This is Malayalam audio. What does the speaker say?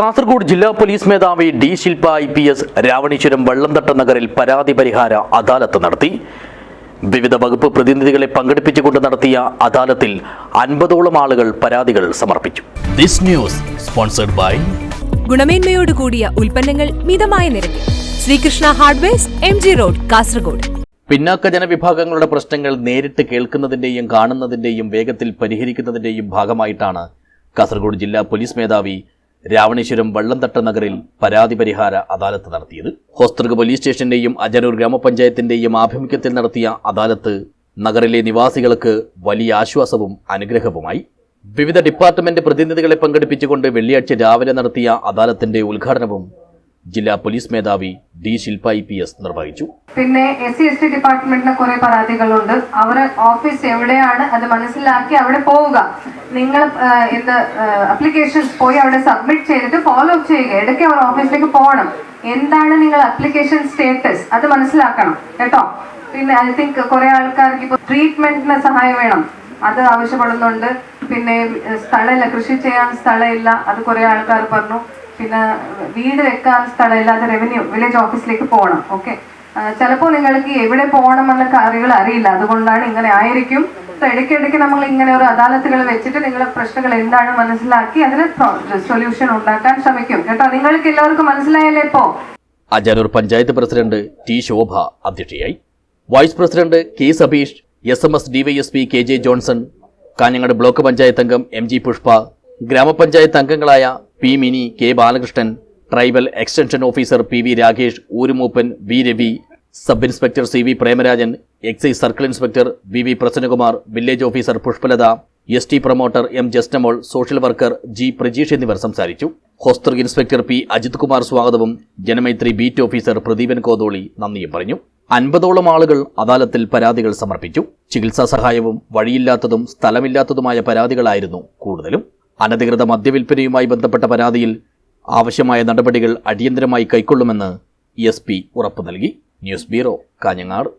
കാസർഗോഡ് ജില്ലാ പോലീസ് മേധാവി D Shilpa I P S Ravaneeswaram Vellamthatta നഗറിൽ പരാതി പരിഹാര അദാലത്ത് നടത്തി. വിവിധ വകുപ്പ് പ്രതിനിധികളെ പങ്കെടുപ്പിച്ചുകൊണ്ട് നടത്തിയ അദാലത്തിൽ അൻപതോളം ആളുകൾ പരാതികൾ സമർപ്പിച്ചു. ദിസ് ന്യൂസ് സ്പോൺസർഡ് ബൈ ഗുണമേന്മയോട് കൂടിയ ഉൽപ്പന്നങ്ങൾ മിതമായ നിരക്കിൽ. Sreekrishna hardwares M G road Kasaragod. പിന്നാക്ക ജനവിഭാഗങ്ങളുടെ പ്രശ്നങ്ങൾ നേരിട്ട് കേൾക്കുന്നതിന്റെയും കാണുന്നതിന്റെയും വേഗത്തിൽ പരിഹരിക്കുന്നതിന്റെയും ഭാഗമായിട്ടാണ് കാസർഗോഡ് ജില്ലാ പോലീസ് മേധാവി രാവണേശ്വരം വള്ളംതട്ട നഗറിൽ പരാതി പരിഹാര അദാലത്ത് നടത്തിയത്. ഹോസ്തൃക പോലീസ് സ്റ്റേഷന്റെയും അജനൂർ ഗ്രാമപഞ്ചായത്തിന്റെയും ആഭിമുഖ്യത്തിൽ നടത്തിയ അദാലത്ത് നഗറിലെ നിവാസികൾക്ക് വലിയ ആശ്വാസവും അനുഗ്രഹവുമായി. വിവിധ ഡിപ്പാർട്ട്മെന്റ് പ്രതിനിധികളെ പങ്കെടുപ്പിച്ചുകൊണ്ട് വെള്ളിയാഴ്ച രാവിലെ നടത്തിയ അദാലത്തിന്റെ ഉദ്ഘാടനവും ജില്ലാ പോലീസ് മേധാവി D Shilpa I P S നിർവഹിച്ചു. പിന്നെ എസ് സി എസ് ടി ഡിപ്പാർട്ട്മെന്റിന് കുറെ പരാതികളുണ്ട്. അവർ ഓഫീസ് എവിടെയാണ് അത് മനസ്സിലാക്കി അവിടെ പോവുക. നിങ്ങൾ എന്ത് അപ്ലിക്കേഷൻസ് പോയി അവിടെ സബ്മിറ്റ് ചെയ്തിട്ട് ഫോളോ അപ്പ് ചെയ്യുക. ഇടയ്ക്ക് അവർ ഓഫീസിലേക്ക് പോകണം. എന്താണ് നിങ്ങൾ അപ്ലിക്കേഷൻ സ്റ്റേറ്റസ് അത് മനസ്സിലാക്കണം. കേട്ടോ? പിന്നെ ഐ തിങ്ക് കുറെ ആൾക്കാർക്ക് ഇപ്പോൾ ട്രീറ്റ്മെന്റിന് സഹായം വേണം. അത് ആവശ്യപ്പെടുന്നുണ്ട്. പിന്നെ സ്ഥലമില്ല. കൃഷി ചെയ്യാൻ സ്ഥലമില്ല. അത് കുറെ ആൾക്കാർ പറഞ്ഞു. പിന്നെ വീട് വെക്കാൻ സ്ഥലമില്ല അത് റവന്യൂ വില്ലേജ് ഓഫീസിലേക്ക് പോകണം ഓക്കെ ചിലപ്പോൾ നിങ്ങൾക്ക് എവിടെ പോകണം എന്ന കാര്യങ്ങൾ അറിയില്ല. അതുകൊണ്ടാണ് ഇങ്ങനെ ആയിരിക്കും. ഇടയ്ക്കിടയ്ക്ക് നമ്മൾ ഇങ്ങനെ ഒരു അദാലത്തുകൾ വെച്ചിട്ട് നിങ്ങളുടെ പ്രശ്നങ്ങൾ എന്താണ് മനസ്സിലാക്കി അതിന് സൊല്യൂഷൻ ഉണ്ടാക്കാൻ ശ്രമിക്കും. കേട്ടോ? നിങ്ങൾക്ക് എല്ലാവർക്കും മനസ്സിലായല്ലേ ഇപ്പോ? അജാനൂർ പഞ്ചായത്ത് പ്രസിഡന്റ് ടി ശോഭ അധ്യക്ഷയായി. Vice president K Sabeesh S M S DYSP K J Johnson Kanhangad block panchayat അംഗം എം ജി പുഷ്പ ഗ്രാമപഞ്ചായത്ത് അംഗങ്ങളായ P Mini K Balakrishnan tribal extension officer P V Rakesh ഊരുമൂപ്പൻ V Ravi sub inspector C V Premarajan excise circle inspector V V Prasannakumar village officer Pushpalatha S T promoter M Justamol social worker G Prajeesh എന്നിവർ സംസാരിച്ചു. ഹോസ്റ്റർ ഇൻസ്പെക്ടർ പി അജിത് കുമാർ സ്വാഗതവും ജനമൈത്രി ബീറ്റ് ഓഫീസർ പ്രദീപൻ കോതോളി നന്ദിയും പറഞ്ഞു. അൻപതോളം ആളുകൾ അദാലത്തിൽ പരാതികൾ സമർപ്പിച്ചു. ചികിത്സാ സഹായവും വഴിയില്ലാത്തതും സ്ഥലമില്ലാത്തതുമായ പരാതികളായിരുന്നു കൂടുതലും. അനധികൃത മദ്യവിൽപ്പനയുമായി ബന്ധപ്പെട്ട പരാതിയിൽ ആവശ്യമായ നടപടികൾ അടിയന്തരമായി കൈക്കൊള്ളുമെന്ന് എസ് ഉറപ്പ് നൽകി. News bureau Kanhangad.